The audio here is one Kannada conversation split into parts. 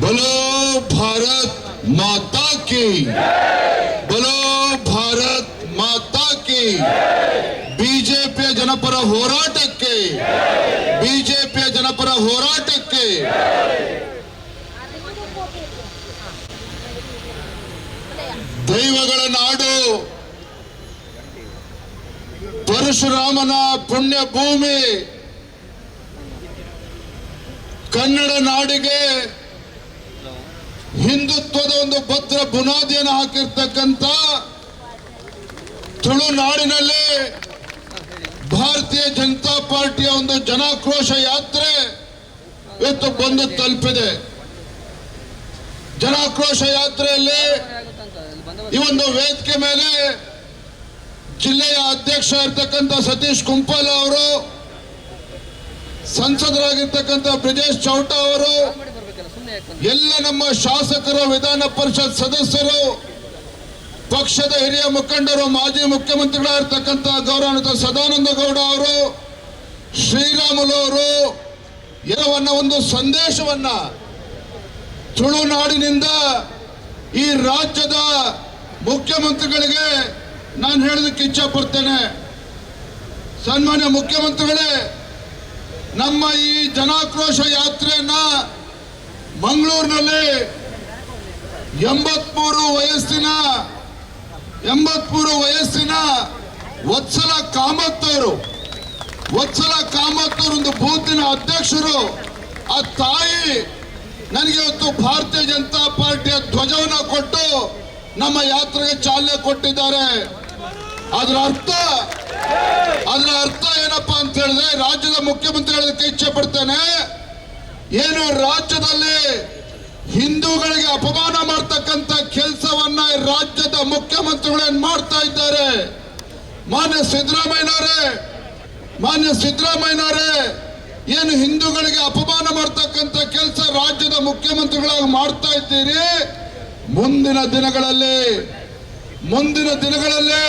बोलो भारत माता की बोलो ಭಾರತ್ ಮಾತಾ ಕಿ ಬಿಜೆಪಿಯ ಜನಪರ ಹೋರಾಟಕ್ಕೆ ಬಿಜೆಪಿಯ ಜನಪರ ಹೋರಾಟಕ್ಕೆ ದೈವಗಳ ನಾಡು ಪರಶುರಾಮನ ಪುಣ್ಯ ಭೂಮಿ ಕನ್ನಡ ನಾಡಿಗೆ ಹಿಂದುತ್ವದ ಒಂದು ಭದ್ರ ಬುನಾದಿಯನ್ನು ಹಾಕಿರ್ತಕ್ಕಂಥ ತುಳುನಾಡಿನಲ್ಲಿ ಭಾರತೀಯ ಜನತಾ ಪಾರ್ಟಿಯ ಒಂದು ಜನಾಕ್ರೋಶ ಯಾತ್ರೆ ಇವತ್ತು ಬಂದು ತಲುಪಿದೆ. ಜನಾಕ್ರೋಶ ಯಾತ್ರೆಯಲ್ಲಿ ಈ ಒಂದು ವೇದಿಕೆ ಮೇಲೆ ಜಿಲ್ಲೆಯ ಅಧ್ಯಕ್ಷ ಇರ್ತಕ್ಕಂಥ ಸತೀಶ್ ಕುಂಪಲ್ ಅವರು, ಸಂಸದರಾಗಿರ್ತಕ್ಕಂಥ ಬ್ರಿಜೇಶ್ ಚೌಟ ಅವರು ಎಲ್ಲ ನಮ್ಮ ಶಾಸಕರು, ವಿಧಾನ ಪರಿಷತ್ ಸದಸ್ಯರು, ಪಕ್ಷದ ಹಿರಿಯ ಮುಖಂಡರು, ಮಾಜಿ ಮುಖ್ಯಮಂತ್ರಿಗಳಾಗಿರ್ತಕ್ಕಂಥ ಗೌರವಾನ್ವಿತ ಸದಾನಂದ ಗೌಡ ಅವರು, ಶ್ರೀರಾಮುಲು ಅವರು ಒಂದು ಸಂದೇಶವನ್ನ ತುಳುನಾಡಿನಿಂದ ಈ ರಾಜ್ಯದ ಮುಖ್ಯಮಂತ್ರಿಗಳಿಗೆ ನಾನು ಹೇಳೋದಕ್ಕೆ ಇಚ್ಛೆ ಪಡ್ತೇನೆ ಸನ್ಮಾನ್ಯ ಮುಖ್ಯಮಂತ್ರಿಗಳೇ, ನಮ್ಮ ಈ ಜನಾಕ್ರೋಶ ಯಾತ್ರೆಯನ್ನ ಮಂಗಳೂರಿನಲ್ಲಿ ಎಂಬತ್ಮೂರು ವಯಸ್ಸಿನ ಎಂಬತ್ಮೂರು ವಯಸ್ಸಿನ ವತ್ಸಲ ಕಾಮತ್ ಅವರು ವತ್ಸಲ ಕಾಮತ್ ಅವರು ಒಂದು ಬೂತಿನ ಅಧ್ಯಕ್ಷರು. ಆ ತಾಯಿ ನನಗೆ ಇವತ್ತು ಭಾರತೀಯ ಜನತಾ ಪಾರ್ಟಿಯ ಧ್ವಜವನ್ನು ಕೊಟ್ಟು ನಮ್ಮ ಯಾತ್ರೆಗೆ ಚಾಲನೆ ಕೊಟ್ಟಿದ್ದಾರೆ. ಅದರ ಅರ್ಥ ಅದರ ಅರ್ಥ ಏನಪ್ಪಾ ಅಂತ ಹೇಳಿದ್ರೆ ರಾಜ್ಯದ ಮುಖ್ಯಮಂತ್ರಿ ಹೇಳೋದಕ್ಕೆ ಇಚ್ಛೆ ಪಡ್ತೇನೆ. ಏನು ರಾಜ್ಯದಲ್ಲಿ ಹಿಂದೂಗಳಿಗೆ ಅಪಮಾನ ಮಾಡ್ತಕ್ಕಂಥ ಕೆಲಸವನ್ನ ರಾಜ್ಯದ ಮುಖ್ಯಮಂತ್ರಿಗಳೇನ್ ಮಾಡ್ತಾ ಇದ್ದಾರೆ? ಮಾನ್ಯ ಸಿದ್ದರಾಮಯ್ಯನವರೇ ಮಾನ್ಯ ಸಿದ್ದರಾಮಯ್ಯನವರೇ, ಏನು ಹಿಂದೂಗಳಿಗೆ ಅಪಮಾನ ಮಾಡ್ತಕ್ಕಂಥ ಕೆಲಸ ರಾಜ್ಯದ ಮುಖ್ಯಮಂತ್ರಿಗಳಾಗಿ ಮಾಡ್ತಾ ಇದ್ದೀರಿ? ಮುಂದಿನ ದಿನಗಳಲ್ಲಿ ಮುಂದಿನ ದಿನಗಳಲ್ಲಿ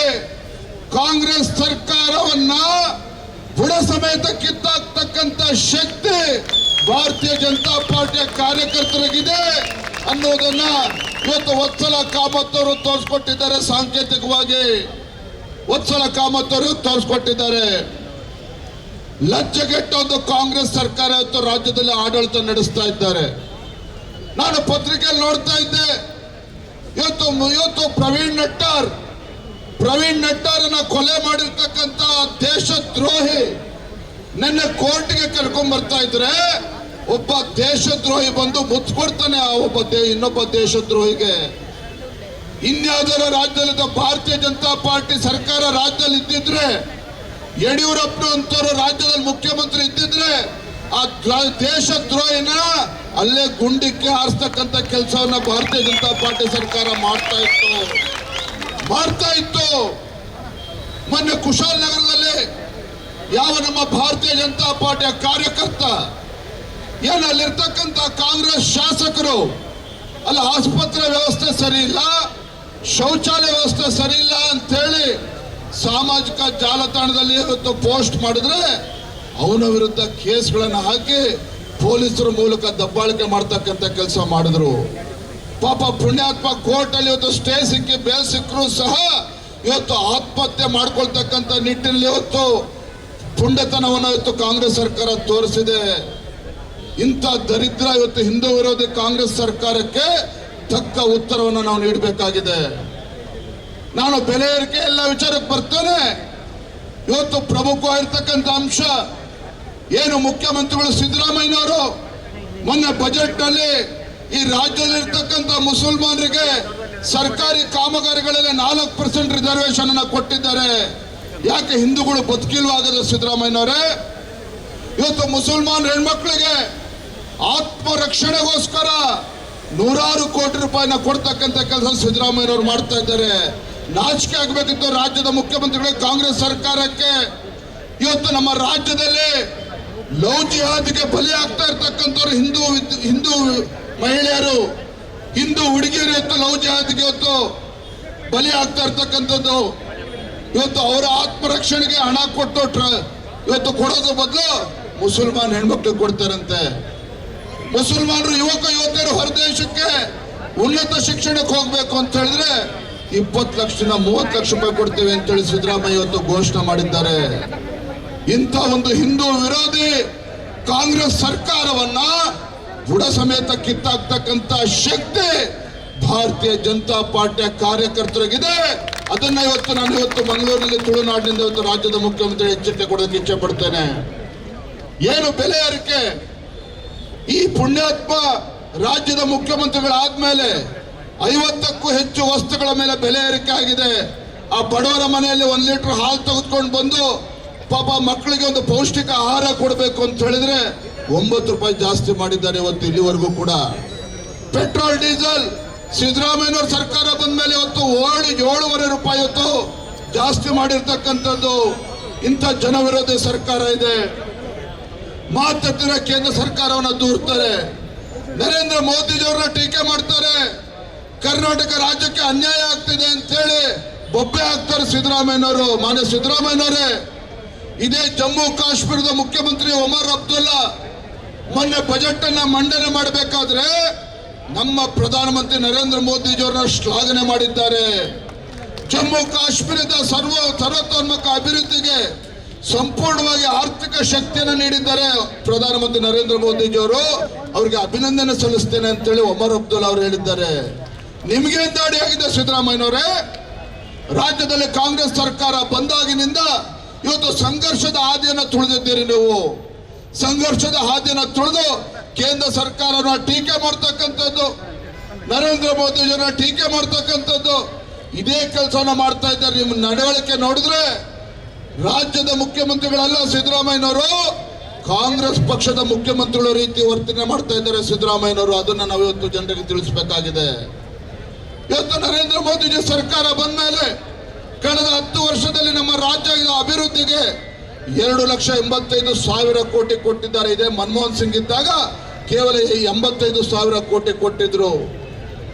ಕಾಂಗ್ರೆಸ್ ಸರ್ಕಾರವನ್ನ ಬುಡ ಸಮೇತ ಕಿತ್ತಾಕ್ತಕ್ಕಂಥ ಶಕ್ತಿ ಭಾರತೀಯ ಜನತಾ ಪಾರ್ಟಿಯ ಕಾರ್ಯಕರ್ತರಿಗಿದೆ ಅನ್ನೋದನ್ನ ಇವತ್ತು ವತ್ಸಲ ಕಾಮತ್ ಅವರು ತೋರಿಸ್ಕೊಟ್ಟಿದ್ದಾರೆ ಸಾಂಕೇತಿಕವಾಗಿ. ವತ್ಸಲ ಕಾಮತ್ ಅವರು ತೋರಿಸ್ಕೊಟ್ಟಿದ್ದಾರೆ. ಲಜ್ಜೆಗೆಟ್ಟ ಒಂದು ಕಾಂಗ್ರೆಸ್ ಸರ್ಕಾರ ಇವತ್ತು ರಾಜ್ಯದಲ್ಲಿ ಆಡಳಿತ ನಡೆಸ್ತಾ ಇದ್ದಾರೆ. ನಾನು ಪತ್ರಿಕೆಯಲ್ಲಿ ನೋಡ್ತಾ ಇದ್ದೆ. ಇವತ್ತು ಇವತ್ತು ಪ್ರವೀಣ್ ನಟ್ಟಾರ್, ಪ್ರವೀಣ್ ನಟ್ಟಾರನ್ನ ಕೊಲೆ ಮಾಡಿರ್ತಕ್ಕಂಥ ದೇಶದ್ರೋಹಿ ನಿನ್ನೆ ಕೋರ್ಟ್ಗೆ ಕರ್ಕೊಂಡ್ ಬರ್ತಾ ಇದ್ರೆ ಒಬ್ಬ ದೇಶದ್ರೋಹಿ ಬಂದು ಮುತ್ತು ಆ ಒಬ್ಬ ದೇ, ಇನ್ನೊಬ್ಬ ದೇಶದ್ರೋಹಿಗೆ. ಇನ್ಯಾವುದರ ರಾಜ್ಯದಲ್ಲಿದ್ದ ಭಾರತೀಯ ಜನತಾ ಪಾರ್ಟಿ ಸರ್ಕಾರ ರಾಜ್ಯದಲ್ಲಿ ಇದ್ದಿದ್ರೆ ಯಡಿಯೂರಪ್ಪನಂತವರು ರಾಜ್ಯದಲ್ಲಿ ಮುಖ್ಯಮಂತ್ರಿ ಇದ್ದಿದ್ರೆ, ಆ ದೇಶ ದ್ರೋಹಿನ ಅಲ್ಲೇ ಗುಂಡಿಕ್ಕೆ ಹಾರಿಸ್ತಕ್ಕಂಥ ಕೆಲಸವನ್ನ ಭಾರತೀಯ ಜನತಾ ಪಾರ್ಟಿ ಸರ್ಕಾರ ಮಾಡ್ತಾ ಇತ್ತು. ಮಾಡ್ತಾ ಇತ್ತು. ಮೊನ್ನೆ ಕುಶಾಲನಗರದಲ್ಲಿ ಯಾವ ನಮ್ಮ ಭಾರತೀಯ ಜನತಾ ಪಾರ್ಟಿಯ ಕಾರ್ಯಕರ್ತ ಏನು ಅಲ್ಲಿರ್ತಕ್ಕಂಥ ಕಾಂಗ್ರೆಸ್ ಶಾಸಕರು? ಅಲ್ಲಿ, ಆಸ್ಪತ್ರೆ ವ್ಯವಸ್ಥೆ ಸರಿ ಇಲ್ಲ ಶೌಚಾಲಯ ವ್ಯವಸ್ಥೆ ಸರಿ ಇಲ್ಲ ಅಂತೇಳಿ ಸಾಮಾಜಿಕ ಜಾಲತಾಣದಲ್ಲಿ ಇವತ್ತು ಪೋಸ್ಟ್ ಮಾಡಿದ್ರೆ ಅವನ ವಿರುದ್ಧ ಕೇಸ್ಗಳನ್ನು ಹಾಕಿ ಪೊಲೀಸರ ಮೂಲಕ ದಬ್ಬಾಳಿಕೆ ಮಾಡ್ತಕ್ಕಂಥ ಕೆಲಸ ಮಾಡಿದ್ರು. ಪಾಪ ಪುಣ್ಯಾತ್ಮ ಕೋರ್ಟ್ ಅಲ್ಲಿ ಇವತ್ತು ಸ್ಟೇ ಸಿಕ್ಕಿ ಬೇಲ್ ಸಿಕ್ಕರು ಸಹ ಇವತ್ತು ಆತ್ಮಹತ್ಯೆ ಮಾಡ್ಕೊಳ್ತಕ್ಕಂಥ ನಿಟ್ಟಿನಲ್ಲಿ ಇವತ್ತು ಪುಂಡತನವನ್ನು ಇವತ್ತು ಕಾಂಗ್ರೆಸ್ ಸರ್ಕಾರ ತೋರಿಸಿದೆ. ಇಂಥ ದರಿದ್ರ ಇವತ್ತು ಹಿಂದೂ ವಿರೋಧಿ ಕಾಂಗ್ರೆಸ್ ಸರ್ಕಾರಕ್ಕೆ ತಕ್ಕ ಉತ್ತರವನ್ನು ನಾವು ನೀಡಬೇಕಾಗಿದೆ. ನಾನು ಬೆಲೆ ಏರಿಕೆ ಎಲ್ಲ ವಿಚಾರಕ್ಕೆ ಬರ್ತೇನೆ. ಇವತ್ತು ಪ್ರಮುಖವಾಗಿರ್ತಕ್ಕಂಥ ಅಂಶ ಏನು ಮುಖ್ಯಮಂತ್ರಿಗಳು ಸಿದ್ದರಾಮಯ್ಯನವರು ಮೊನ್ನೆ ಬಜೆಟ್ನಲ್ಲಿ ಈ ರಾಜ್ಯದಲ್ಲಿರ್ತಕ್ಕಂಥ ಮುಸಲ್ಮಾನರಿಗೆ ಸರ್ಕಾರಿ ಕಾಮಗಾರಿಗಳಲ್ಲಿ ನಾಲ್ಕು ಪರ್ಸೆಂಟ್ ರಿಸರ್ವೇಶನ್ ಅನ್ನ ಕೊಟ್ಟಿದ್ದಾರೆ. ಯಾಕೆ ಹಿಂದೂಗಳು ಬದುಕಿಲ್ವಾಗದ ಸಿದ್ದರಾಮಯ್ಯನವರೇ? ಇವತ್ತು ಮುಸಲ್ಮಾನ್ ಹೆಣ್ಮಕ್ಳಿಗೆ ಆತ್ಮರಕ್ಷಣೆಗೋಸ್ಕರ ನೂರಾರು ಕೋಟಿ ರೂಪಾಯಿನ ಕೊಡ್ತಕ್ಕಂತ ಕೆಲಸ ಸಿದ್ದರಾಮಯ್ಯನವರು ಮಾಡ್ತಾ ಇದ್ದಾರೆ. ನಾಚಿಕೆ ಆಗಬೇಕಿತ್ತು ರಾಜ್ಯದ ಮುಖ್ಯಮಂತ್ರಿಗಳು ಕಾಂಗ್ರೆಸ್ ಸರ್ಕಾರಕ್ಕೆ. ಇವತ್ತು ನಮ್ಮ ರಾಜ್ಯದಲ್ಲಿ ಲವ್ ಜಿಹಾದ್ಗೆ ಬಲಿ ಆಗ್ತಾ ಇರ್ತಕ್ಕಂಥವ್ರು ಹಿಂದೂ ಹಿಂದೂ ಮಹಿಳೆಯರು, ಹಿಂದೂ ಹುಡುಗಿಯರು ಇವತ್ತು ಲವ್ ಜಿಹಾದ್ಗೆ ಇವತ್ತು ಬಲಿ ಆಗ್ತಾ ಇರ್ತಕ್ಕಂಥದ್ದು. ಇವತ್ತು ಅವರ ಆತ್ಮರಕ್ಷಣೆಗೆ ಹಣ ಕೊಟ್ಟು ಇವತ್ತು ಕೊಡೋದ್ರ ಬದಲು ಮುಸಲ್ಮಾನ್ ಹೆಣ್ಮಕ್ಳಿಗೆ ಕೊಡ್ತಾರಂತೆ. ಮುಸಲ್ಮಾನರು ಯುವಕ ಯುವತಿಯರು ಹೊರದೇಶಕ್ಕೆ ಉನ್ನತ ಶಿಕ್ಷಣಕ್ಕೆ ಹೋಗ್ಬೇಕು ಅಂತ ಹೇಳಿದ್ರೆ ಇಪ್ಪತ್ತು ಲಕ್ಷದಿಂದ ಮೂವತ್ತು ಲಕ್ಷ ರೂಪಾಯಿ ಕೊಡ್ತೇವೆ ಅಂತೇಳಿ ಸಿದ್ದರಾಮಯ್ಯ ಇವತ್ತು ಘೋಷಣೆ ಮಾಡಿದ್ದಾರೆ. ಇಂಥ ಒಂದು ಹಿಂದೂ ವಿರೋಧಿ ಕಾಂಗ್ರೆಸ್ ಸರ್ಕಾರವನ್ನ ಬುಡ ಸಮೇತ ಕಿತ್ತಾಕ್ತಕ್ಕಂತ ಶಕ್ತಿ ಭಾರತೀಯ ಜನತಾ ಪಾರ್ಟಿಯ ಕಾರ್ಯಕರ್ತರಿಗಿದೆ. ಅದನ್ನ ಇವತ್ತು ನಾನು ಇವತ್ತು ಮಂಗಳೂರಿನಲ್ಲಿ ತುಳುನಾಡಿನಿಂದ ಇವತ್ತು ರಾಜ್ಯದ ಮುಖ್ಯಮಂತ್ರಿ ಎಚ್ಚರಿಕೆ ಕೊಡೋದಕ್ಕೆ ಇಚ್ಛೆ ಪಡ್ತೇನೆ. ಏನು ಬೆಲೆ ಏರಿಕೆ? ಈ ಪುಣ್ಯಾತ್ಮ ರಾಜ್ಯದ ಮುಖ್ಯಮಂತ್ರಿಗಳಾದ್ಮೇಲೆ ಐವತ್ತಕ್ಕೂ ಹೆಚ್ಚು ವಸ್ತುಗಳ ಮೇಲೆ ಬೆಲೆ ಏರಿಕೆ ಆಗಿದೆ. ಆ ಬಡವರ ಮನೆಯಲ್ಲಿ ಒಂದು ಲೀಟರ್ ಹಾಲು ತೆಗೆದುಕೊಂಡು ಬಂದು ಪಾಪ ಮಕ್ಕಳಿಗೆ ಒಂದು ಪೌಷ್ಟಿಕ ಆಹಾರ ಕೊಡಬೇಕು ಅಂತ ಹೇಳಿದ್ರೆ ಒಂಬತ್ತು ರೂಪಾಯಿ ಜಾಸ್ತಿ ಮಾಡಿದ್ದಾರೆ ಇವತ್ತು ಇಲ್ಲಿವರೆಗೂ ಕೂಡ. ಪೆಟ್ರೋಲ್, ಡೀಸೆಲ್, ಸಿದ್ದರಾಮಯ್ಯನವ್ರ ಸರ್ಕಾರ ಬಂದ ಮೇಲೆ ಇವತ್ತು ಏಳು, ಏಳುವರೆ ರೂಪಾಯಿ ಇವತ್ತು ಜಾಸ್ತಿ ಮಾಡಿರ್ತಕ್ಕಂಥದ್ದು ಇಂಥ ಜನವಿರೋಧಿ ಸರ್ಕಾರ ಇದೆ. ಮಾತತ್ತಿರ ಕೇಂದ್ರ ಸರ್ಕಾರವನ್ನು ದೂರ್ತಾರೆ. ನರೇಂದ್ರ ಮೋದಿಜಿಯವರನ್ನ ಟೀಕೆ ಮಾಡ್ತಾರೆ. ಕರ್ನಾಟಕ ರಾಜ್ಯಕ್ಕೆ ಅನ್ಯಾಯ ಆಗ್ತಿದೆ ಅಂತ ಹೇಳಿ ಬೊಬ್ಬೆ ಹಾಕ್ತಾರೆ ಸಿದ್ದರಾಮಯ್ಯನವರು. ಮಾನ್ಯ ಸಿದ್ದರಾಮಯ್ಯನವರೇ, ಇದೇ ಜಮ್ಮು ಕಾಶ್ಮೀರದ ಮುಖ್ಯಮಂತ್ರಿ ಒಮರ್ ಅಬ್ದುಲ್ಲಾ ಮೊನ್ನೆ ಬಜೆಟ್ ಅನ್ನ ಮಂಡನೆ ಮಾಡಬೇಕಾದ್ರೆ ನಮ್ಮ ಪ್ರಧಾನಮಂತ್ರಿ ನರೇಂದ್ರ ಮೋದಿಜಿಯವರನ್ನ ಶ್ಲಾಘನೆ ಮಾಡಿದ್ದಾರೆ. ಜಮ್ಮು ಕಾಶ್ಮೀರದ ಸರ್ವ ಸರ್ವತೋನ್ಮುಖ ಅಭಿವೃದ್ಧಿಗೆ ಸಂಪೂರ್ಣವಾಗಿ ಆರ್ಥಿಕ ಶಕ್ತಿಯನ್ನು ನೀಡಿದ್ದಾರೆ ಪ್ರಧಾನಮಂತ್ರಿ ನರೇಂದ್ರ ಮೋದಿಜಿಯವರು. ಅವರಿಗೆ ಅಭಿನಂದನೆ ಸಲ್ಲಿಸ್ತೇನೆ ಅಂತೇಳಿ ಒಮರ್ ಅಬ್ದುಲ್ ಅವರು ಹೇಳಿದ್ದಾರೆ. ನಿಮಗೆ ದಾಡಿ ಆಗಿದೆ ಸಿದ್ದರಾಮಯ್ಯನವರೇ? ರಾಜ್ಯದಲ್ಲಿ ಕಾಂಗ್ರೆಸ್ ಸರ್ಕಾರ ಬಂದಾಗಿನಿಂದ ಇವತ್ತು ಸಂಘರ್ಷದ ಹಾದಿಯನ್ನು ತುಳಿದಿದ್ದೀರಿ ನೀವು. ಸಂಘರ್ಷದ ಹಾದಿಯನ್ನು ತುಳಿದು ಕೇಂದ್ರ ಸರ್ಕಾರನ ಟೀಕೆ ಮಾಡ್ತಕ್ಕಂಥದ್ದು, ನರೇಂದ್ರ ಮೋದಿಜಿಯವರ ಟೀಕೆ ಮಾಡ್ತಕ್ಕಂಥದ್ದು, ಇದೇ ಕೆಲಸವನ್ನು ಮಾಡ್ತಾ ಇದ್ದಾರೆ. ನಿಮ್ಮ ನಡವಳಿಕೆ ನೋಡಿದ್ರೆ ರಾಜ್ಯದ ಮುಖ್ಯಮಂತ್ರಿಗಳಲ್ಲ ಸಿದ್ದರಾಮಯ್ಯನವರು. ಕಾಂಗ್ರೆಸ್ ಪಕ್ಷದ ಮುಖ್ಯಮಂತ್ರಿಗಳ ರೀತಿ ವರ್ತನೆ ಮಾಡ್ತಾ ಇದ್ದಾರೆ ಸಿದ್ದರಾಮಯ್ಯನವರು. ಅದನ್ನ ನಾವು ಇವತ್ತು ಜನರಿಗೆ ತಿಳಿಸಬೇಕಾಗಿದೆ. ಇವತ್ತು ನರೇಂದ್ರ ಮೋದಿಜಿ ಸರ್ಕಾರ ಬಂದ ಮೇಲೆ ಕಳೆದ ಹತ್ತು ವರ್ಷದಲ್ಲಿ ನಮ್ಮ ರಾಜ್ಯದ ಅಭಿವೃದ್ಧಿಗೆ ಎರಡು ಲಕ್ಷ ಎಂಬತ್ತೈದು ಸಾವಿರ ಕೋಟಿ ಕೊಟ್ಟಿದ್ದಾರೆ. ಇದೆ ಮನಮೋಹನ್ ಸಿಂಗ್ ಇದ್ದಾಗ ಕೇವಲ ಈ ಎಂಬತ್ತೈದು ಸಾವಿರ ಕೋಟಿ ಕೊಟ್ಟಿದ್ರು.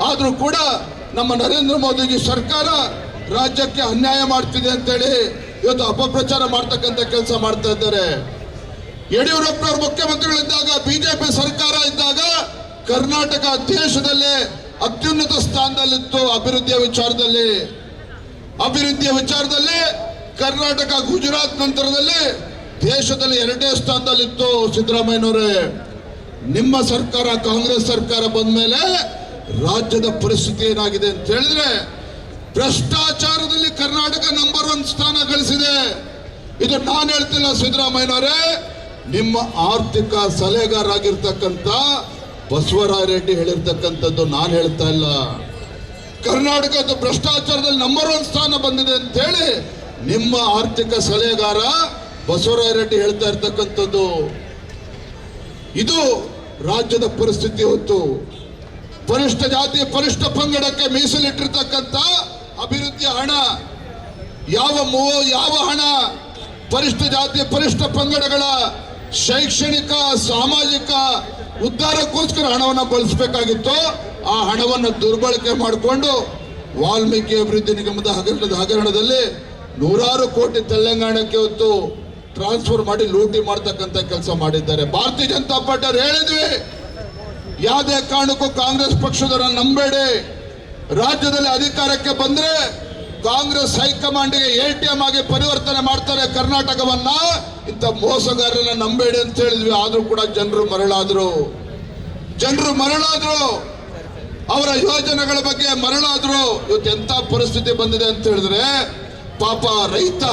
ಆದರೂ ಕೂಡ ನಮ್ಮ ನರೇಂದ್ರ ಮೋದಿಜಿ ಸರ್ಕಾರ ರಾಜ್ಯಕ್ಕೆ ಅನ್ಯಾಯ ಮಾಡ್ತಿದೆ ಅಂತೇಳಿ ಇವತ್ತು ಅಪಪ್ರಚಾರ ಮಾಡ್ತಕ್ಕಂಥ ಕೆಲಸ ಮಾಡ್ತಾ ಇದ್ದಾರೆ. ಯಡಿಯೂರಪ್ಪನವರು ಮುಖ್ಯಮಂತ್ರಿಗಳಿದ್ದಾಗ, ಬಿಜೆಪಿ ಸರ್ಕಾರ ಇದ್ದಾಗ ಕರ್ನಾಟಕ ದೇಶದಲ್ಲೇ ಅತ್ಯುನ್ನತ ಸ್ಥಾನದಲ್ಲಿತ್ತು ಅಭಿವೃದ್ಧಿಯ ವಿಚಾರದಲ್ಲಿ. ಅಭಿವೃದ್ಧಿಯ ವಿಚಾರದಲ್ಲಿ ಕರ್ನಾಟಕ ಗುಜರಾತ್ ನಂತರದಲ್ಲಿ ದೇಶದಲ್ಲಿ ಎರಡನೇ ಸ್ಥಾನದಲ್ಲಿತ್ತು ಸಿದ್ದರಾಮಯ್ಯನವರೇ. ನಿಮ್ಮ ಸರ್ಕಾರ, ಕಾಂಗ್ರೆಸ್ ಸರ್ಕಾರ ಬಂದ ಮೇಲೆ ರಾಜ್ಯದ ಪರಿಸ್ಥಿತಿ ಏನಾಗಿದೆ ಅಂತ ಹೇಳಿದ್ರೆ ಭ್ರಷ್ಟಾಚಾರದಲ್ಲಿ ಕರ್ನಾಟಕ ನಂಬರ್ ಒನ್ ಸ್ಥಾನ ಗಳಿಸಿದೆ. ಇದು ನಾನು ಹೇಳ್ತಿಲ್ಲ ಸಿದ್ದರಾಮಯ್ಯನವರೇ. ನಿಮ್ಮ ಆರ್ಥಿಕ ಸಲಹೆಗಾರ ಆಗಿರ್ತಕ್ಕಂಥ ಬಸವರಾಯ ರೆಡ್ಡಿ ಹೇಳಿರ್ತಕ್ಕಂಥದ್ದು ನಾನು ಹೇಳ್ತಾ ಇಲ್ಲ. ಕರ್ನಾಟಕದ ಭ್ರಷ್ಟಾಚಾರದಲ್ಲಿ ನಂಬರ್ ಒನ್ ಸ್ಥಾನ ಬಂದಿದೆ ಅಂತ ಹೇಳಿ ನಿಮ್ಮ ಆರ್ಥಿಕ ಸಲಹೆಗಾರ ಬಸವರಾಯ ರೆಡ್ಡಿ ಹೇಳ್ತಾ ಇರ್ತಕ್ಕಂಥದ್ದು. ಇದು ರಾಜ್ಯದ ಪರಿಸ್ಥಿತಿ ಹೊತ್ತು. ಪರಿಷ್ಠ ಜಾತಿ, ಪರಿಷ್ಠ ಪಂಗಡಕ್ಕೆ ಮೀಸಲಿಟ್ಟಿರ್ತಕ್ಕಂಥ ಅಭಿವೃದ್ಧಿ ಹಣ, ಯಾವ ಮೋ, ಯಾವ ಹಣ, ಪರಿಷ್ಠ ಜಾತಿ, ಪರಿಷ್ಠ ಪಂಗಡಗಳ ಶೈಕ್ಷಣಿಕ, ಸಾಮಾಜಿಕ ಉದ್ಧಾರಕ್ಕೋಸ್ಕರ ಹಣವನ್ನು ಬಳಸಬೇಕಾಗಿತ್ತು ಆ ಹಣವನ್ನು ದುರ್ಬಳಕೆ ಮಾಡಿಕೊಂಡು ವಾಲ್ಮೀಕಿ ಅಭಿವೃದ್ಧಿ ನಿಗಮದ ಹಗರಣದ ಹಗರಣದಲ್ಲಿ ನೂರಾರು ಕೋಟಿ ತೆಲಂಗಾಣಕ್ಕೆ ಹೊತ್ತು ಟ್ರಾನ್ಸ್ಫರ್ ಮಾಡಿ ಲೂಟಿ ಮಾಡ್ತಕ್ಕಂಥ ಕೆಲಸ ಮಾಡಿದ್ದಾರೆ. ಭಾರತೀಯ ಜನತಾ ಪಾರ್ಟಿ ಅವ್ರು ಹೇಳಿದ್ವಿ, ಯಾವುದೇ ಕಾರಣಕ್ಕೂ ಕಾಂಗ್ರೆಸ್ ಪಕ್ಷದವರ ನಂಬೇಡಿ. ರಾಜ್ಯದಲ್ಲಿ ಅಧಿಕಾರಕ್ಕೆ ಬಂದ್ರೆ ಕಾಂಗ್ರೆಸ್ ಹೈಕಮಾಂಡ್ಗೆ ಎ ಟಿ ಎಂ ಆಗಿ ಪರಿವರ್ತನೆ ಮಾಡ್ತಾರೆ ಕರ್ನಾಟಕವನ್ನ. ಇಂಥ ಮೋಸಗಾರರನ್ನ ನಂಬೇಡಿ ಅಂತ ಹೇಳಿದ್ವಿ. ಆದ್ರೂ ಕೂಡ ಜನರು ಮರಳಾದ್ರು. ಜನರು ಮರಳಾದ್ರು. ಅವರ ಯೋಜನೆಗಳ ಬಗ್ಗೆ ಮರಳಾದ್ರು. ಇವತ್ತು ಎಂತ ಪರಿಸ್ಥಿತಿ ಬಂದಿದೆ ಅಂತ ಹೇಳಿದ್ರೆ, ಪಾಪ ರೈತ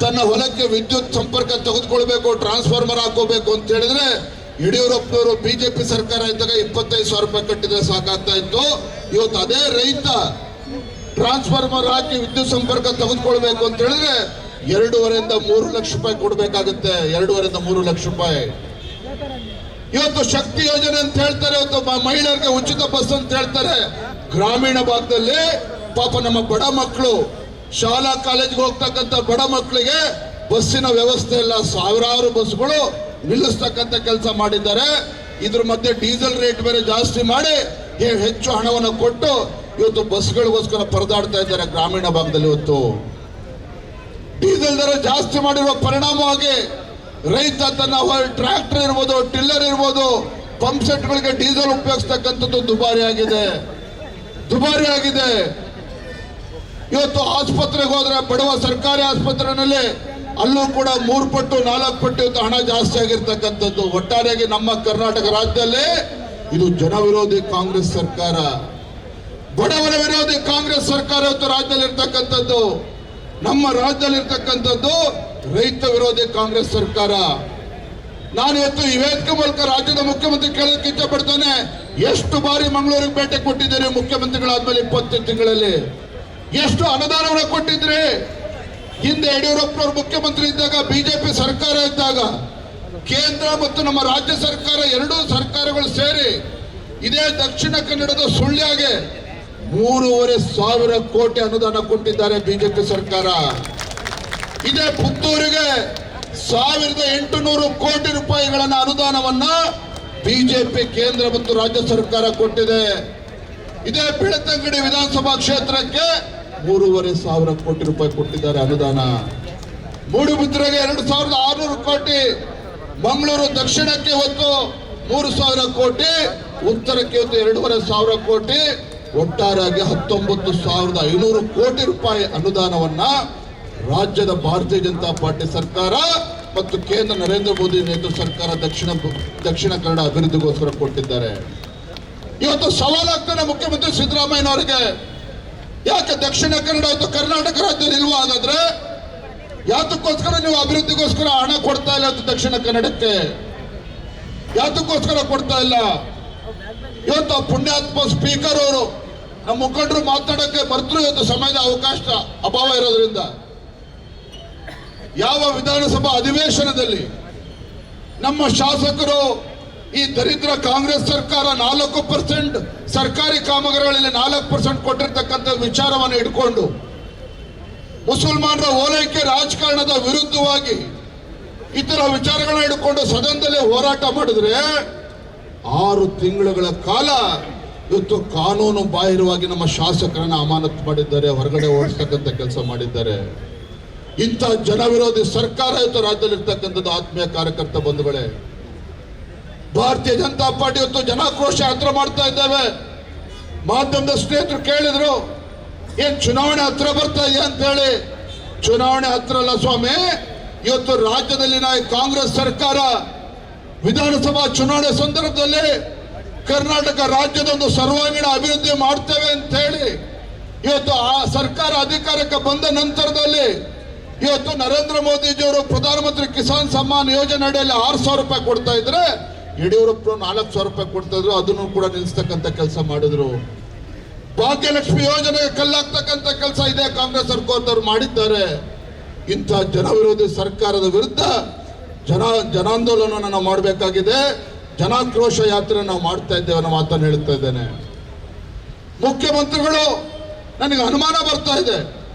ತನ್ನ ಹೊಲಕ್ಕೆ ವಿದ್ಯುತ್ ಸಂಪರ್ಕ ತೆಗೆದುಕೊಳ್ಬೇಕು, ಟ್ರಾನ್ಸ್ಫಾರ್ಮರ್ ಹಾಕೋಬೇಕು ಅಂತ ಹೇಳಿದ್ರೆ, ಯಡಿಯೂರಪ್ಪನವರು ಬಿಜೆಪಿ ಸರ್ಕಾರ ಇದ್ದಾಗ ಇಪ್ಪತ್ತೈದು ಸಾವಿರ ರೂಪಾಯಿ ಕಟ್ಟಿದ್ರೆ ಸಾಕಾಗ್ತಾ ಇತ್ತು. ಇವತ್ತು ಅದೇ ರೈತ ಟ್ರಾನ್ಸ್ಫಾರ್ಮರ್ ಹಾಕಿ ವಿದ್ಯುತ್ ಸಂಪರ್ಕ ತೆಗೆದುಕೊಳ್ಬೇಕು ಅಂತ ಹೇಳಿದ್ರೆ ಎರಡೂವರೆಯಿಂದ ಮೂರು ಲಕ್ಷ ರೂಪಾಯಿ ಕೊಡಬೇಕಾಗುತ್ತೆ. ಎರಡೂವರೆಯಿಂದ ಮೂರು ಲಕ್ಷ ರೂಪಾಯಿ. ಇವತ್ತು ಶಕ್ತಿ ಯೋಜನೆ ಅಂತ ಹೇಳ್ತಾರೆ, ಇವತ್ತು ಮಹಿಳೆಯರಿಗೆ ಉಚಿತ ಬಸ್ ಅಂತ ಹೇಳ್ತಾರೆ. ಗ್ರಾಮೀಣ ಭಾಗದಲ್ಲಿ ಪಾಪ ನಮ್ಮ ಬಡ ಮಕ್ಕಳು, ಶಾಲಾ ಕಾಲೇಜ್ಗೆ ಹೋಗ್ತಕ್ಕಂಥ ಬಡ ಮಕ್ಕಳಿಗೆ ಬಸ್ಸಿನ ವ್ಯವಸ್ಥೆ ಇಲ್ಲ. ಸಾವಿರಾರು ಬಸ್ಗಳು ನಿಲ್ಲಿಸ್ತಕ್ಕಂಥ ಕೆಲಸ ಮಾಡಿದ್ದಾರೆ. ಇದ್ರ ಮಧ್ಯೆ ಡೀಸೆಲ್ ರೇಟ್ ಬೇರೆ ಜಾಸ್ತಿ ಮಾಡಿ ಹೆಚ್ಚು ಹಣವನ್ನು ಕೊಟ್ಟು ಇವತ್ತು ಬಸ್ಗಳಿಗೋಸ್ಕರ ಪರದಾಡ್ತಾ ಇದ್ದಾರೆ ಗ್ರಾಮೀಣ ಭಾಗದಲ್ಲಿ ಇವತ್ತು. ಡೀಸೆಲ್ ದರ ಜಾಸ್ತಿ ಮಾಡಿರುವ ಪರಿಣಾಮವಾಗಿ ರೈತ ತನ್ನ ಟ್ರ್ಯಾಕ್ಟರ್ ಇರ್ಬೋದು, ಟಿಲ್ಲರ್ ಇರ್ಬೋದು, ಪಂಪ್ ಸೆಟ್ಗಳಿಗೆ ಡೀಸೆಲ್ ಉಪಯೋಗಿಸ್ತಕ್ಕಂಥದ್ದು ದುಬಾರಿ ಆಗಿದೆ. ದುಬಾರಿ ಆಗಿದೆ. ಇವತ್ತು ಆಸ್ಪತ್ರೆಗೆ ಹೋದ್ರೆ ಬಡವ ಸರ್ಕಾರಿ ಆಸ್ಪತ್ರೆನಲ್ಲಿ ಅಲ್ಲೂ ಕೂಡ ಮೂರು ಪಟ್ಟು, ನಾಲ್ಕು ಪಟ್ಟು ಇವತ್ತು ಹಣ ಜಾಸ್ತಿ ಆಗಿರ್ತಕ್ಕಂಥದ್ದು. ಒಟ್ಟಾರೆಯಾಗಿ ನಮ್ಮ ಕರ್ನಾಟಕ ರಾಜ್ಯದಲ್ಲಿ ಇದು ಜನವಿರೋಧಿ ಕಾಂಗ್ರೆಸ್ ಸರ್ಕಾರ. ಬಡವರ ವಿರೋಧಿ ಕಾಂಗ್ರೆಸ್ ಸರ್ಕಾರ ಇವತ್ತು ರಾಜ್ಯದಲ್ಲಿ ಇರ್ತಕ್ಕಂಥದ್ದು ನಮ್ಮ ರಾಜ್ಯದಲ್ಲಿ ಇರ್ತಕ್ಕಂಥದ್ದು ರೈತ ವಿರೋಧಿ ಕಾಂಗ್ರೆಸ್ ಸರ್ಕಾರ. ನಾನು ಇವತ್ತು ಈ ಮೂಲಕ ರಾಜ್ಯದ ಮುಖ್ಯಮಂತ್ರಿ ಕೇಳೋದಕ್ಕೆ ಇಚ್ಛೆ ಪಡ್ತಾನೆ. ಎಷ್ಟು ಬಾರಿ ಮಂಗಳೂರಿಗೆ ಭೇಟಿ ಕೊಟ್ಟಿದ್ದೀರಿ ಮುಖ್ಯಮಂತ್ರಿಗಳಾದ್ಮೇಲೆ ಇಪ್ಪತ್ತು ತಿಂಗಳಲ್ಲಿ? ಎಷ್ಟು ಅನುದಾನವನ್ನು ಕೊಟ್ಟಿದ್ರಿ ಹಿಂದೆ ಯಡಿಯೂರಪ್ಪನವರು ಮುಖ್ಯಮಂತ್ರಿ ಇದ್ದಾಗ, ಬಿಜೆಪಿ ಸರ್ಕಾರ ಇದ್ದಾಗ. ಕೇಂದ್ರ ಮತ್ತು ನಮ್ಮ ರಾಜ್ಯ ಸರ್ಕಾರ ಎರಡೂ ಸರ್ಕಾರಗಳು ಸೇರಿ ಇದೇ ದಕ್ಷಿಣ ಕನ್ನಡದ ಸುಳ್ಯಾಗೆ ಮೂರುವರೆ ಸಾವಿರ ಕೋಟಿ ಅನುದಾನ ಕೊಟ್ಟಿದ್ದಾರೆ ಬಿಜೆಪಿ ಸರ್ಕಾರ. ಇದೇ ಪುತ್ತೂರಿಗೆ ಸಾವಿರದ ಎಂಟುನೂರು ಕೋಟಿ ರೂಪಾಯಿಗಳನ್ನ ಅನುದಾನವನ್ನ ಬಿಜೆಪಿ ಕೇಂದ್ರ ಮತ್ತು ರಾಜ್ಯ ಸರ್ಕಾರ ಕೊಟ್ಟಿದೆ. ಇದೇ ಬೆಳತಂಗಡಿ ವಿಧಾನಸಭಾ ಕ್ಷೇತ್ರಕ್ಕೆ ಮೂರುವರೆ ಸಾವಿರ ಕೋಟಿ ರೂಪಾಯಿ ಕೊಟ್ಟಿದ್ದಾರೆ ಅನುದಾನ. ಮೂಡುಬಿದ್ರೆಗೆ ಎರಡು ಸಾವಿರದ ಆರುನೂರು ಕೋಟಿ. ಮಂಗಳೂರು ದಕ್ಷಿಣಕ್ಕೆ ಹೊತ್ತು ಮೂರು ಸಾವಿರ ಕೋಟಿ, ಉತ್ತರಕ್ಕೆ ಹೊತ್ತು ಎರಡೂವರೆ ಸಾವಿರ ಕೋಟಿ. ಒಟ್ಟಾರೆಯಾಗಿ ಹತ್ತೊಂಬತ್ತು ಸಾವಿರದ ಐನೂರು ಕೋಟಿ ರೂಪಾಯಿ ಅನುದಾನವನ್ನ ರಾಜ್ಯದ ಭಾರತೀಯ ಜನತಾ ಪಾರ್ಟಿ ಸರ್ಕಾರ ಮತ್ತು ಕೇಂದ್ರ ನರೇಂದ್ರ ಮೋದಿ ನೇತೃತ್ವ ಸರ್ಕಾರ ದಕ್ಷಿಣ ದಕ್ಷಿಣ ಕನ್ನಡ ಅಭಿವೃದ್ಧಿಗೋಸ್ಕರ ಕೊಟ್ಟಿದ್ದಾರೆ. ಇವತ್ತು ಸವಾಲಾಗ್ತಾನೆ ಮುಖ್ಯಮಂತ್ರಿ ಸಿದ್ದರಾಮಯ್ಯನವರಿಗೆ. ಯಾಕೆ ದಕ್ಷಿಣ ಕನ್ನಡ ಇವತ್ತು ಕರ್ನಾಟಕ ರಾಜ್ಯದಲ್ಲಿ ಇಲ್ವಾ ಹಾಗಾದ್ರೆ? ಯಾತಕ್ಕೋಸ್ಕರ ನೀವು ಅಭಿವೃದ್ಧಿಗೋಸ್ಕರ ಹಣ ಕೊಡ್ತಾ ಇಲ್ಲ ಅಂತ ದಕ್ಷಿಣ ಕನ್ನಡಕ್ಕೆ? ಯಾತಕ್ಕೋಸ್ಕರ ಕೊಡ್ತಾ ಇಲ್ಲ? ಇವತ್ತು ಆ ಪುಣ್ಯಾತ್ಮ ಸ್ಪೀಕರ್ ಅವರು ನಮ್ಮ ಮುಖಂಡರು ಮಾತಾಡಕ್ಕೆ ಬರ್ತರು ಇವತ್ತು ಸಮಯದ ಅವಕಾಶ ಅಭಾವ ಇರೋದ್ರಿಂದ. ಯಾವ ವಿಧಾನಸಭಾ ಅಧಿವೇಶನದಲ್ಲಿ ನಮ್ಮ ಶಾಸಕರು ಈ ದರಿದ್ರ ಕಾಂಗ್ರೆಸ್ ಸರ್ಕಾರ ನಾಲ್ಕು ಪರ್ಸೆಂಟ್ ಸರ್ಕಾರಿ ಕಾಮಗಾರಿಗಳಲ್ಲಿ ನಾಲ್ಕು ಪರ್ಸೆಂಟ್ ಕೊಟ್ಟಿರ್ತಕ್ಕಂಥ ವಿಚಾರವನ್ನು ಇಟ್ಕೊಂಡು ಮುಸಲ್ಮಾನರ ಓಲೈಕೆ ರಾಜಕಾರಣದ ವಿರುದ್ಧವಾಗಿ ಇತರ ವಿಚಾರಗಳನ್ನ ಹಿಡ್ಕೊಂಡು ಸದನದಲ್ಲಿ ಹೋರಾಟ ಮಾಡಿದ್ರೆ ಆರು ತಿಂಗಳುಗಳ ಕಾಲ ಇವತ್ತು ಕಾನೂನು ಬಾಹಿರವಾಗಿ ನಮ್ಮ ಶಾಸಕರನ್ನ ಅಮಾನತು ಮಾಡಿದ್ದಾರೆ, ಹೊರಗಡೆ ಓಡಿಸ್ತಕ್ಕಂಥ ಕೆಲಸ ಮಾಡಿದ್ದಾರೆ. ಇಂಥ ಜನವಿರೋಧಿ ಸರ್ಕಾರ ಇವತ್ತು ರಾಜ್ಯದಲ್ಲಿರ್ತಕ್ಕಂಥದ್ದು ಆತ್ಮೀಯ ಕಾರ್ಯಕರ್ತ ಬಂಧುಗಳೇ. ಭಾರತೀಯ ಜನತಾ ಪಾರ್ಟಿ ಇವತ್ತು ಜನಾಕ್ರೋಶ ಯಾತ್ರೆ ಮಾಡ್ತಾ ಇದ್ದೇವೆ. ಮಾಧ್ಯಮದ ಸ್ನೇಹಿತರು ಕೇಳಿದ್ರು ಏನ್ ಚುನಾವಣೆ ಹತ್ರ ಬರ್ತಾ ಇದೆ ಅಂತ ಹೇಳಿ. ಚುನಾವಣೆ ಹತ್ರ ಅಲ್ಲ ಸ್ವಾಮಿ, ಇವತ್ತು ರಾಜ್ಯದಲ್ಲಿನ ಈ ಕಾಂಗ್ರೆಸ್ ಸರ್ಕಾರ. ವಿಧಾನಸಭಾ ಚುನಾವಣೆ ಸಂದರ್ಭದಲ್ಲಿ ಕರ್ನಾಟಕ ರಾಜ್ಯದ ಒಂದು ಸರ್ವಾಂಗೀಣ ಅಭಿವೃದ್ಧಿ ಮಾಡ್ತೇವೆ ಅಂತ ಹೇಳಿ, ಇವತ್ತು ಆ ಸರ್ಕಾರ ಅಧಿಕಾರಕ್ಕೆ ಬಂದ ನಂತರದಲ್ಲಿ ಇವತ್ತು ನರೇಂದ್ರ ಮೋದಿಜಿಯವರು ಪ್ರಧಾನಮಂತ್ರಿ ಕಿಸಾನ್ ಸಮ್ಮಾನ್ ಯೋಜನೆ ಅಡಿಯಲ್ಲಿ ಆರು ಸಾವಿರ ರೂಪಾಯಿ ಕೊಡ್ತಾ ಇದ್ರೆ ಯಡಿಯೂರಪ್ಪ ನಾಲ್ಕು ಸಾವಿರ ರೂಪಾಯಿ ಕೊಡ್ತಾ ಇದ್ರು, ಅದನ್ನು ಕೂಡ ನಿಲ್ಲಿಸ್ತಕ್ಕಂಥ ಕೆಲಸ ಮಾಡಿದ್ರು. ಭಾಗ್ಯಲಕ್ಷ್ಮಿ ಯೋಜನೆಗೆ ಕಲ್ಲಾಗ್ತಕ್ಕಂಥ ಕೆಲಸ ಇದೆ. ಕಾಂಗ್ರೆಸ್ ಸರ್ಕಾರದವರು ಮಾಡಿದ್ದಾರೆ. ಇಂಥ ಜನವಿರೋಧಿ ಸರ್ಕಾರದ ವಿರುದ್ಧ ಜನ, ಜನಾಂದೋಲನವನ್ನು ನಾವು ಮಾಡಬೇಕಾಗಿದೆ. ಜನಾಕ್ರೋಶ ಯಾತ್ರೆ ನಾವು ಮಾಡ್ತಾ ಇದ್ದೇವೆ ಅನ್ನೋ ಮಾತನ್ನು ಹೇಳ್ತಾ ಇದ್ದೇನೆ. ಮುಖ್ಯಮಂತ್ರಿಗಳು, ನನಗೆ ಅನುಮಾನ ಬರ್ತಾ ಇದೆ.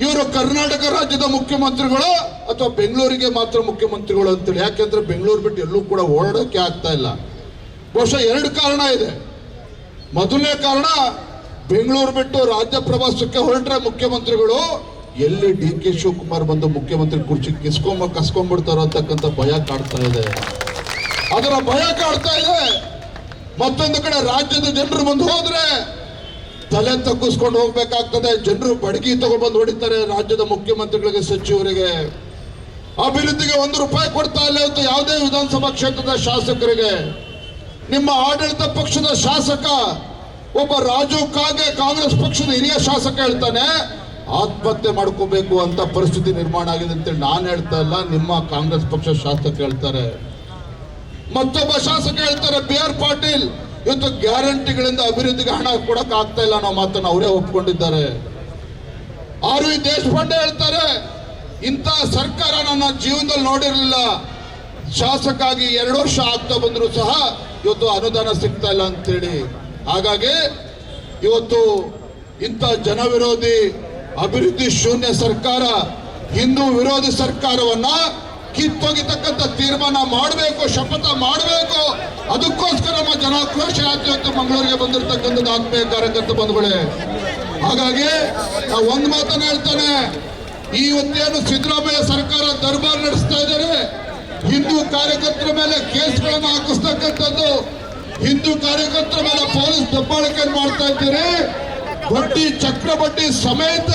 ಇವರು ಕರ್ನಾಟಕ ರಾಜ್ಯದ ಮುಖ್ಯಮಂತ್ರಿಗಳು ಅಥವಾ ಬೆಂಗಳೂರಿಗೆ ಮಾತ್ರ ಮುಖ್ಯಮಂತ್ರಿಗಳು ಅಂತೇಳಿ. ಯಾಕೆಂದ್ರೆ ಬೆಂಗಳೂರು ಬಿಟ್ಟು ಎಲ್ಲೂ ಕೂಡ ಓಡೋಕೆ ಆಗ್ತಾ ಇಲ್ಲ. ಬಹುಶಃ ಎರಡು ಕಾರಣ ಇದೆ. ಮೊದಲನೇ ಕಾರಣ ಬೆಂಗಳೂರು ಬಿಟ್ಟು ರಾಜ್ಯ ಪ್ರವಾಸಕ್ಕೆ ಹೊರಟ್ರೆ ಮುಖ್ಯಮಂತ್ರಿಗಳು, ಎಲ್ಲಿ ಡಿ ಕೆ ಶಿವಕುಮಾರ್ ಬಂದು ಮುಖ್ಯಮಂತ್ರಿ ಕುರ್ಚಿ ಕಿಸ್ಕೊಂಬ ಕಸ್ಕೊಂಡ್ಬಿಡ್ತಾರೋ ಅಂತಕ್ಕಂಥ ಭಯ ಕಾಡ್ತಾ ಇದೆ. ಅದರ ಭಯ ಕಾಡ್ತಾ ಇದೆ. ಮತ್ತೊಂದು ಕಡೆ ರಾಜ್ಯದ ಜನರು ಬಂದು ಹೋದ್ರೆ ತಲೆ ತಗ್ಗಿಸ್ಕೊಂಡು ಹೋಗ್ಬೇಕಾಗ್ತದೆ. ಜನರು ಬಡಗಿ ತಗೊಂಡ್ಬಂದು ಹೊಡಿತಾರೆ ರಾಜ್ಯದ ಮುಖ್ಯಮಂತ್ರಿಗಳಿಗೆ, ಸಚಿವರಿಗೆ. ಅಭಿವೃದ್ಧಿಗೆ ಒಂದು ರೂಪಾಯಿ ಕೊಡ್ತಾ ಇಲ್ಲ ಅಂತ ಯಾವುದೇ ವಿಧಾನಸಭಾ ಕ್ಷೇತ್ರದ ಶಾಸಕರಿಗೆ. ನಿಮ್ಮ ಆಡಳಿತ ಪಕ್ಷದ ಶಾಸಕ ಒಬ್ಬ ರಾಜು ಕಾಗೆ ಕಾಂಗ್ರೆಸ್ ಪಕ್ಷದ ಹಿರಿಯ ಶಾಸಕ ಹೇಳ್ತಾನೆ, ಆತ್ಮಹತ್ಯೆ ಮಾಡ್ಕೋಬೇಕು ಅಂತ ಪರಿಸ್ಥಿತಿ ನಿರ್ಮಾಣ ಆಗಿದೆ ಅಂತೇಳಿ ನಾನು ಹೇಳ್ತಾ ಇಲ್ಲ, ನಿಮ್ಮ ಕಾಂಗ್ರೆಸ್ ಪಕ್ಷ ಶಾಸಕ ಹೇಳ್ತಾರೆ. ಮತ್ತೊಬ್ಬ ಶಾಸಕ ಹೇಳ್ತಾರೆ, ಬಿ ಆರ್ ಪಾಟೀಲ್, ಇವತ್ತು ಗ್ಯಾರಂಟಿಗಳಿಂದ ಅಭಿವೃದ್ಧಿಗೆ ಹಣ ಕೊಡಕ್ ಆಗ್ತಾ ಇಲ್ಲ ಅನ್ನೋ ಮಾತನ್ನು ಅವರೇ ಒಪ್ಕೊಂಡಿದ್ದಾರೆ. ಆರ್ ವಿ ದೇಶಪಾಂಡೆ ಹೇಳ್ತಾರೆ, ಇಂಥ ಸರ್ಕಾರ ನನ್ನ ಜೀವನದಲ್ಲಿ ನೋಡಿರಲಿಲ್ಲ. ಶಾಸಕ ಆಗಿ ಎರಡು ವರ್ಷ ಆಗ್ತಾ ಬಂದರೂ ಸಹ ಇವತ್ತು ಅನುದಾನ ಸಿಗ್ತಾ ಇಲ್ಲ ಅಂತೇಳಿ. ಹಾಗಾಗಿ ಇವತ್ತು ಇಂಥ ಜನವಿರೋಧಿ ಅಭಿವೃದ್ಧಿ ಶೂನ್ಯ ಸರ್ಕಾರ, ಹಿಂದೂ ವಿರೋಧಿ ಸರ್ಕಾರವನ್ನ ಕಿತ್ತೊಗಿತಕ್ಕಂಥ ತೀರ್ಮಾನ ಮಾಡಬೇಕು, ಶಪಥ ಮಾಡಬೇಕು, ಅದಕ್ಕೋಸ್ಕರ ನಮ್ಮ ಜನಾಕ್ರೋಶ ಯಾತ್ರೆ ಮಂಗಳೂರಿಗೆ ಬಂದಿರತಕ್ಕಂಥದ್ದು ಆತ್ಮೀಯ ಕಾರ್ಯಕರ್ತ ಬಂದ್ಬಿಡೆ ಹಾಗಾಗಿ ನಾವು ಒಂದು ಮಾತನ್ನ ಹೇಳ್ತಾನೆ ಇವತ್ತೇನು ಸಿದ್ದರಾಮಯ್ಯ ಸರ್ಕಾರ ದರ್ಬಾರ್ ನಡೆಸ್ತಾ ಇದ್ದಾರೆ. ಹಿಂದೂ ಕಾರ್ಯಕರ್ತರ ಮೇಲೆ ಕೇಸ್ಗಳನ್ನು ಹಾಕಿಸ್ತಕ್ಕಂಥದ್ದು ಹಿಂದೂ ಕಾರ್ಯಕರ್ತರ ಮೇಲೆ ಪೊಲೀಸ್ ದಬ್ಬಾಳಿಕೆ ಮಾಡ್ತಾ ಇದ್ದೀರಿ. ಬಡ್ಡಿ ಚಕ್ರ ಬಡ್ಡಿ ಸಮೇತ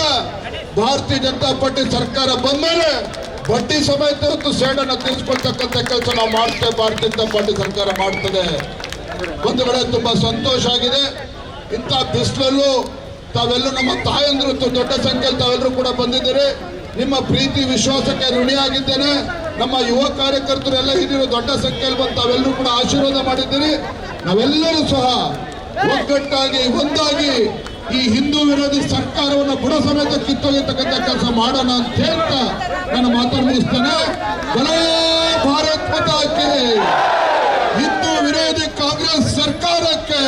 ಭಾರತೀಯ ಜನತಾ ಪಾರ್ಟಿ ಸರ್ಕಾರ ಬಂದ್ಮೇಲೆ ಬಡ್ಡಿ ಸಮೇತ ಇವತ್ತು ಸೇಡನ್ನು ತೀರಿಸ್ಕೊಳ್ತಕ್ಕಂಥ ಕೆಲಸ ನಾವು ಮಾಡ್ತೇವೆ ಭಾರತೀಯ ಜನತಾ ಪಾರ್ಟಿ ಸರ್ಕಾರ ಮಾಡ್ತದೆ. ಒಂದು ವೇಳೆ ತುಂಬಾ ಸಂತೋಷ ಆಗಿದೆ. ಇಂಥ ಬಿಸಿಲಲ್ಲೂ ತಾವೆಲ್ಲರೂ ನಮ್ಮ ತಾಯಂದ್ರು, ದೊಡ್ಡ ಸಂಖ್ಯೆಯಲ್ಲಿ ತಾವೆಲ್ಲರೂ ಕೂಡ ಬಂದಿದ್ದೀರಿ. ನಿಮ್ಮ ಪ್ರೀತಿ, ವಿಶ್ವಾಸಕ್ಕೆ ಋಣಿಯಾಗಿದ್ದೇನೆ. ನಮ್ಮ ಯುವ ಕಾರ್ಯಕರ್ತರೆಲ್ಲ ಹಿರಿಯರು ದೊಡ್ಡ ಸಂಖ್ಯೆಯಲ್ಲಿ ಬಂದು ಅವೆಲ್ಲರೂ ಕೂಡ ಆಶೀರ್ವಾದ ಮಾಡಿದ್ದೀರಿ. ನಾವೆಲ್ಲರೂ ಸಹ ಒಗ್ಗಟ್ಟಾಗಿ, ಒಂದಾಗಿ ಈ ಹಿಂದೂ ವಿರೋಧಿ ಸರ್ಕಾರವನ್ನು ಬುಡ ಸಮೇತ ಕಿತ್ತೊಗೆತಕ್ಕಂಥ ಕೆಲಸ ಮಾಡೋಣ ಅಂತ ಹೇಳ್ತಾ ನಾನು ಮಾತನ್ನು ಮುಗಿಸ್ತೇನೆ. ಭಾರತ್ ಮತಕ್ಕೆ, ಹಿಂದೂ ವಿರೋಧಿ ಕಾಂಗ್ರೆಸ್ ಸರ್ಕಾರಕ್ಕೆ